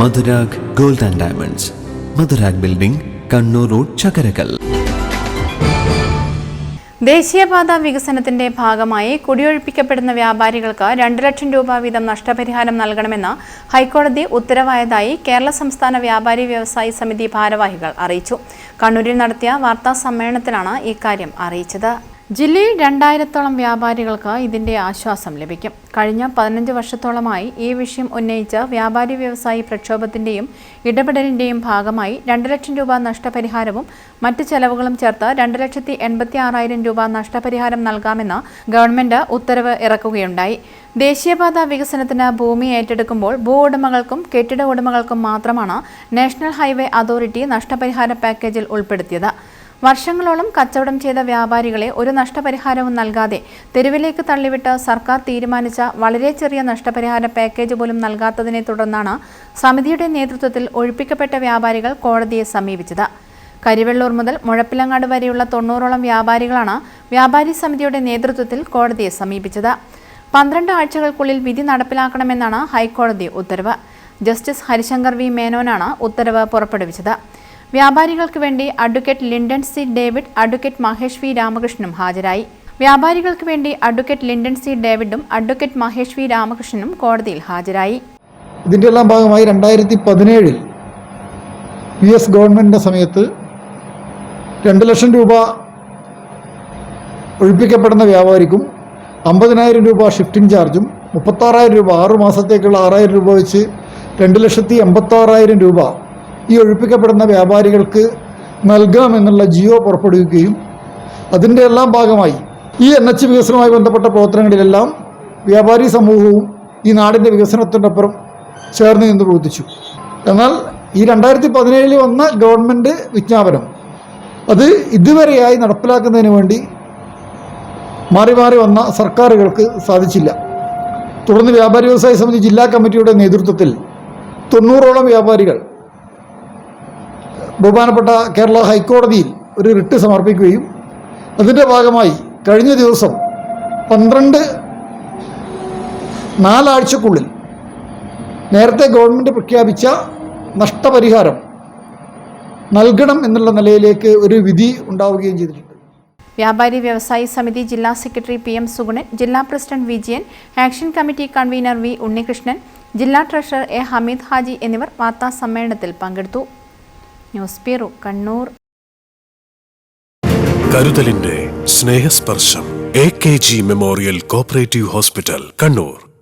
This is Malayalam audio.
Madhurag gold and diamonds. Madhurag building Kannur road Chakkarakkal. ദേശീയപാത വികസനത്തിന്റെ ഭാഗമായി കുടിയൊഴിപ്പിക്കപ്പെടുന്ന വ്യാപാരികൾക്ക് രണ്ട് ലക്ഷം രൂപ വീതം നഷ്ടപരിഹാരം നൽകണമെന്ന് ഹൈക്കോടതി ഉത്തരവായതായി കേരള സംസ്ഥാന വ്യാപാരി വ്യവസായി സമിതി ഭാരവാഹികൾ അറിയിച്ചു. കണ്ണൂരിൽ നടത്തിയ വാർത്താ സമ്മേളനത്തിലാണ് ഇക്കാര്യം അറിയിച്ചത്. ജില്ലയിൽ രണ്ടായിരത്തോളം വ്യാപാരികൾക്ക് ഇതിന്റെ ആശ്വാസം ലഭിക്കും. കഴിഞ്ഞ പതിനഞ്ച് വർഷത്തോളമായി ഈ വിഷയം ഉന്നയിച്ച വ്യാപാരി വ്യവസായി പ്രക്ഷോഭത്തിന്റെയും ഇടപെടലിന്റെയും ഭാഗമായി രണ്ട് ലക്ഷം രൂപ നഷ്ടപരിഹാരവും മറ്റ് ചെലവുകളും ചേർത്ത് രണ്ട് ലക്ഷത്തി എൺപത്തി ആറായിരം രൂപ നഷ്ടപരിഹാരം നൽകാമെന്ന് ഗവൺമെന്റ് ഉത്തരവ് ഇറക്കുകയുണ്ടായി. ദേശീയപാത വികസനത്തിന് ഭൂമി ഏറ്റെടുക്കുമ്പോൾ ഭൂ ഉടമകൾക്കും കെട്ടിട ഉടമകൾക്കും മാത്രമാണ് നാഷണൽ ഹൈവേ അതോറിറ്റി നഷ്ടപരിഹാര പാക്കേജിൽ ഉൾപ്പെടുത്തിയത്. വർഷങ്ങളോളം കച്ചവടം ചെയ്ത വ്യാപാരികളെ ഒരു നഷ്ടപരിഹാരവും നൽകാതെ തെരുവിലേക്ക് തള്ളിവിട്ട് സർക്കാർ തീരുമാനിച്ച വളരെ ചെറിയ നഷ്ടപരിഹാര പാക്കേജ് പോലും നൽകാത്തതിനെ തുടർന്നാണ് സമിതിയുടെ നേതൃത്വത്തിൽ ഒഴിപ്പിക്കപ്പെട്ട വ്യാപാരികൾ കോടതിയെ സമീപിച്ചത്. കരിവെള്ളൂർ മുതൽ മുഴപ്പിലങ്ങാട് വരെയുള്ള തൊണ്ണൂറോളം വ്യാപാരികളാണ് വ്യാപാരി സമിതിയുടെ നേതൃത്വത്തിൽ കോടതിയെ സമീപിച്ചത്. പന്ത്രണ്ട് ആഴ്ചകൾക്കുള്ളിൽ വിധി നടപ്പിലാക്കണമെന്നാണ് ഹൈക്കോടതി ഉത്തരവ്. ജസ്റ്റിസ് ഹരിശങ്കർ വി മേനോനാണ് ഉത്തരവ് പുറപ്പെടുവിച്ചത്. വ്യാപാരികൾക്ക് വേണ്ടി advocate Linden C David advocate Mahesh V രാമകൃഷ്ണനും ഹാജരായി. വ്യാപാരികൾക്ക് വേണ്ടി അഡ്വക്കേറ്റ് ലിൻഡൻ സി ഡേവിഡും അഡ്വക്കേറ്റ് മഹേഷ് വി രാമകൃഷ്ണനും കോടതിയിൽ ഹാജരായി. ഇതിന്റെ എല്ലാം ഭാഗമായി രണ്ടായിരത്തി പതിനേഴിൽ പി എസ് ഗവൺമെന്റിന്റെ സമയത്ത് രണ്ട് ലക്ഷം രൂപ ഒഴിപ്പിക്കപ്പെടുന്ന വ്യാപാരിക്കും അമ്പതിനായിരം രൂപ ഷിഫ്റ്റിംഗ് ചാർജും മുപ്പത്താറായിരം രൂപ ആറു മാസത്തേക്കുള്ള ആറായിരം രൂപ വെച്ച് രണ്ട് ലക്ഷത്തി എൺപത്താറായിരം രൂപ ഈ ഒഴിപ്പിക്കപ്പെടുന്ന വ്യാപാരികൾക്ക് നൽകാമെന്നുള്ള ജിയോ പുറപ്പെടുവിക്കുകയും അതിന്റെ എല്ലാം ഭാഗമായി ഈ എൻ എച്ച് വികസനവുമായി ബന്ധപ്പെട്ട പ്രവർത്തനങ്ങളിലെല്ലാം വ്യാപാരി സമൂഹവും ഈ നാടിന്റെ വികസനത്തിനൊപ്പം ചേർന്ന് നിന്ന് പ്രവർത്തിച്ചു. എന്നാൽ ഈ രണ്ടായിരത്തി പതിനേഴിൽ വന്ന ഗവൺമെന്റ് വിജ്ഞാപനം അത് ഇതുവരെയായി നടപ്പിലാക്കുന്നതിന് വേണ്ടി മാറി മാറി വന്ന സർക്കാരുകൾക്ക് സാധിച്ചില്ല. തുടർന്ന് വ്യാപാരി വ്യവസായ സമിതി ജില്ലാ കമ്മിറ്റിയുടെ നേതൃത്വത്തിൽ തൊണ്ണൂറോളം വ്യാപാരികൾ ബഹുമാനപ്പെട്ട കേരള ഹൈക്കോടതിയിൽ ഒരു റിട്ട് സമർപ്പിക്കുകയും അതിന്റെ ഭാഗമായി കഴിഞ്ഞ ദിവസം പന്ത്രണ്ട് നാലാഴ്ചക്കുള്ളിൽ നേരത്തെ ഗവൺമെന്റ് പ്രഖ്യാപിച്ച നഷ്ടപരിഹാരം നൽകണം എന്നുള്ള നിലയിലേക്ക് ഒരു വിധി ഉണ്ടാവുകയും ചെയ്തിട്ടുണ്ട്. വ്യാപാരി വ്യവസായി സമിതി ജില്ലാ സെക്രട്ടറി പി എം സുഗുണൻ ജില്ലാ president Vijayan action committee convener V Unnikrishnan ജില്ലാ ട്രഷറർ എ ഹമീദ് ഹാജി എന്നിവർ വാർത്താ സമ്മേളനത്തിൽ പങ്കെടുത്തു. News bureau Kannur. കരുതലിന്റെ Snehasparsham A K G memorial cooperative hospital Kannur.